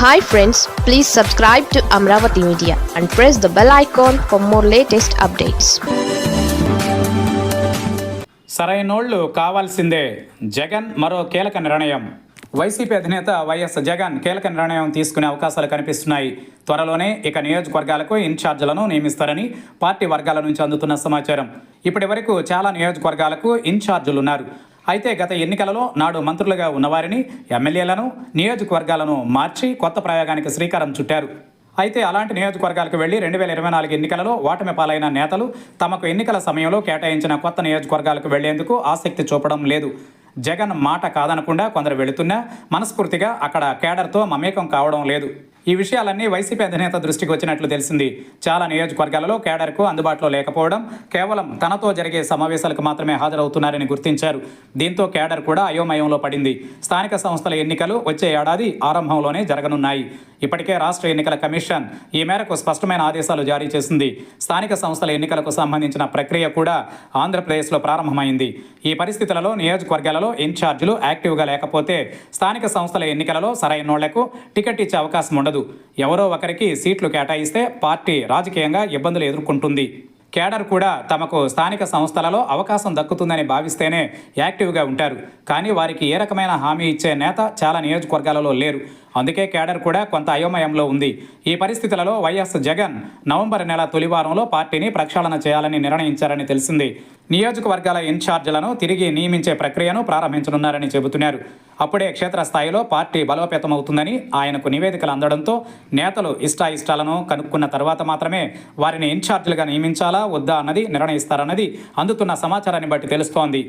Hi friends please subscribe to Amaravati media and press the bell icon for more latest updates సరైనోళ్ళు కావాల్సిందే. జగన్ మరో కీలక నిర్ణయం. YCP అధినేత YS Jagan కీలక నిర్ణయం తీసుకునే అవకాశాలు కనిపిస్తున్నాయి. త్వరలోనే ఇక నియోజకవర్గాలకు ఇన్ఛార్జీలను నియమిస్తారని పార్టీ వర్గాల నుంచి అందుతున్న సమాచారం. ఇప్పటి వరకు చాలా నియోజకవర్గాలకు ఇన్ఛార్జీలు ఉన్నారు అయితే గత ఎన్నికలలో నాడు మంత్రులుగా ఉన్నవారిని ఎమ్మెల్యేలను నియోజకవర్గాలను మార్చి కొత్త ప్రయోగానికి శ్రీకారం చుట్టారు. అయితే అలాంటి నియోజకవర్గాలకు వెళ్ళి రెండు వేల ఇరవై నాలుగు ఎన్నికలలో ఓటమి పాలైన నేతలు తమకు ఎన్నికల సమయంలో కేటాయించిన కొత్త నియోజకవర్గాలకు వెళ్ళేందుకు ఆసక్తి చూపడం లేదు. జగన్ మాట కాదనకుండా కొందరు వెళుతున్నా మనస్ఫూర్తిగా అక్కడ కేడర్తో మమేకం కావడం లేదు. ఈ విషయాలన్నీ వైసీపీ అధినేత దృష్టికి వచ్చినట్లు తెలిసింది. చాలా నియోజకవర్గాలలో కేడర్కు అందుబాటులో లేకపోవడం కేవలం తనతో జరిగే సమావేశాలకు మాత్రమే హాజరవుతున్నారని గుర్తించారు. దీంతో కేడర్ కూడా అయోమయంలో పడింది. స్థానిక సంస్థల ఎన్నికలు వచ్చే ఏడాది ఆరంభంలోనే జరగనున్నాయి. ఇప్పటికే రాష్ట్ర ఎన్నికల కమిషన్ ఈ మేరకు స్పష్టమైన ఆదేశాలు జారీ చేసింది. స్థానిక సంస్థల ఎన్నికలకు సంబంధించిన ప్రక్రియ కూడా ఆంధ్రప్రదేశ్లో ప్రారంభమైంది. ఈ పరిస్థితులలో నియోజకవర్గాలలో ఇన్ఛార్జీలు యాక్టివ్గా లేకపోతే స్థానిక సంస్థల ఎన్నికలలో సరైనోళ్ళకు టికెట్ ఇచ్చే అవకాశం ఉండదు. ఎవరో ఒకరికి సీట్లు కేటాయిస్తే పార్టీ రాజకీయంగా ఇబ్బందులు ఎదుర్కొంటుంది. కేడర్ కూడా తమకు స్థానిక సంస్థలలో అవకాశం దక్కుతుందని భావిస్తేనే యాక్టివ్గా ఉంటారు. కానీ వారికి ఏ రకమైన హామీ ఇచ్చే నేత చాలా నియోజకవర్గాలలో లేరు. అందుకే కేడర్ కూడా కొంత అయోమయంలో ఉంది. ఈ పరిస్థితులలో వైఎస్ జగన్ నవంబర్ నెల తొలి వారంలో పార్టీని ప్రక్షాళన చేయాలని నిర్ణయించారని తెలిసింది. నియోజకవర్గాల ఇన్ఛార్జీలను తిరిగి నియమించే ప్రక్రియను ప్రారంభించనున్నారని చెబుతున్నారు. అప్పుడే క్షేత్రస్థాయిలో పార్టీ బలోపేతమవుతుందని ఆయనకు నివేదికలు అందడంతో నేతలు ఇష్టాయిష్టాలను కనుక్కున్న తర్వాత మాత్రమే వారిని ఇన్ఛార్జీలుగా నియమించాలా వద్దా అన్నది నిర్ణయిస్తారన్నది అందుతున్న సమాచారాన్ని బట్టి తెలుస్తోంది.